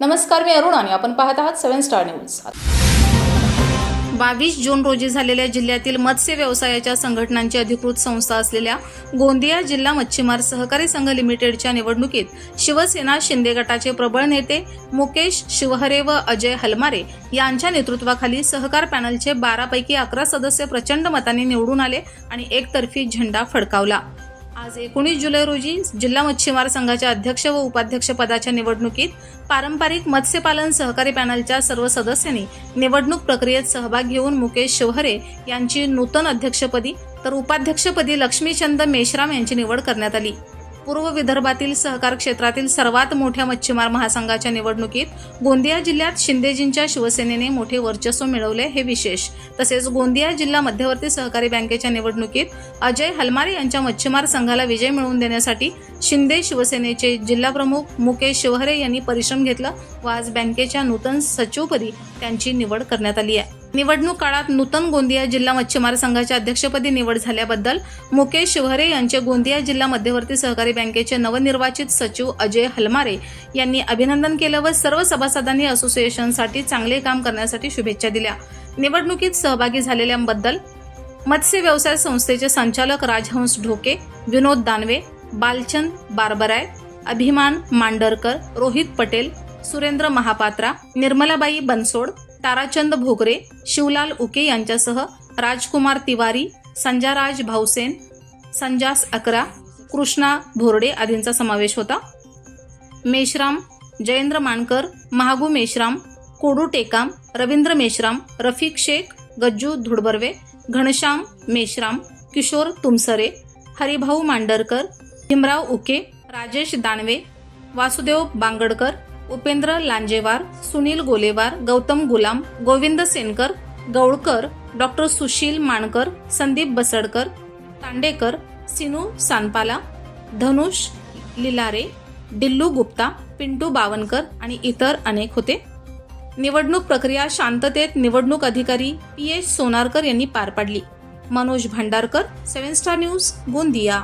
नमस्कार मी अरुण आणि आपण पाहत आहात सेव्हन स्टार न्यूज. बावीस जून रोजी झालेल्या जिल्ह्यातील मत्स्य व्यवसायाच्या संघटनांची अधिकृत संस्था असलेल्या गोंदिया जिल्हा मच्छीमार सहकारी संघ लिमिटेडच्या निवडणुकीत शिवसेना शिंदे गटाचे प्रबळ नेते मुकेश शिवहरे व अजय हलमारे यांच्या नेतृत्वाखाली सहकार पॅनलचे बारापैकी अकरा सदस्य प्रचंड मताने निवडून आले आणि एकतर्फी झेंडा फडकावला. आज एकोणीस जुलै रोजी जिल्हा मच्छीमार संघाच्या अध्यक्ष व उपाध्यक्ष पदाच्या निवडणुकीत पारंपरिक मत्स्यपालन सहकारी पॅनलच्या सर्व सदस्यांनी निवडणूक प्रक्रियेत सहभाग घेऊन मुकेश शोहरे यांची नूतन अध्यक्षपदी तर उपाध्यक्षपदी लक्ष्मीचंद मेश्राम यांची निवड करण्यात आली. पूर्व विदर्भातील सहकार क्षेत्रातील सर्वात मोठ्या मच्छीमार महासंघाच्या निवडणुकीत गोंदिया जिल्ह्यात शिंदेजींच्या शिवसेनेने मोठे वर्चस्व मिळवले हे विशेष. तसेच गोंदिया जिल्हा मध्यवर्ती सहकारी बँकेच्या निवडणुकीत अजय हलमारे यांच्या मच्छीमार संघाला विजय मिळवून देण्यासाठी शिंदे शिवसेनेचे जिल्हाप्रमुख मुकेश शिवहरे यांनी परिश्रम घेतला व आज बँकेच्या नूतन सचिवपदी त्यांची निवड करण्यात आली आहे. निवडणूक काळात नूतन गोंदिया जिल्हा मच्छीमार संघाच्या अध्यक्षपदी निवड झाल्याबद्दल मुकेश शिवहरे यांचे गोंदिया जिल्हा मध्यवर्ती सहकारी बँकेचे नवनिर्वाचित सचिव अजय हलमारे यांनी अभिनंदन केलं व सर्व सभासदांनी असोसिएशनसाठी चांगले काम करण्यासाठी शुभेच्छा दिल्या. निवडणुकीत सहभागी झालेल्यांबद्दल मत्स्य व्यवसाय संस्थेचे संचालक राजहंस ढोके विनोद दानवे बालचंद बारबराय अभिमान मांडरकर रोहित पटेल सुरेंद्र महापात्रा निर्मलाबाई बनसोड ताराचंद भोगरे शिवलाल उके यांच्यासह राजकुमार तिवारी संजाराज भाऊसेन संजास अकरा कृष्णा भोरडे आदींचा समावेश होता. मेश्राम जयेंद्र मानकर महागू मेश्राम कोडू टेकाम रवींद्र मेश्राम रफिक शेख गज्जू धुडबर्वे घनश्याम मेश्राम किशोर तुमसरे हरिभाऊ मांडरकर भीमराव उके राजेश दानवे वासुदेव बांगडकर उपेंद्र लांजेवार सुनील गोलेवार गौतम गुलाम गोविंद सेनकर गौळकर डॉक्टर सुशील मानकर संदीप बसडकर तांडेकर सिनू सानपाला धनुष लिलारे डिल्लू गुप्ता पिंटू बावनकर आणि इतर अनेक होते. निवडणूक प्रक्रिया शांततेत निवडणूक अधिकारी पी एच सोनारकर यांनी पार पाडली. Manoj Bhandarkar seven star news Gondia.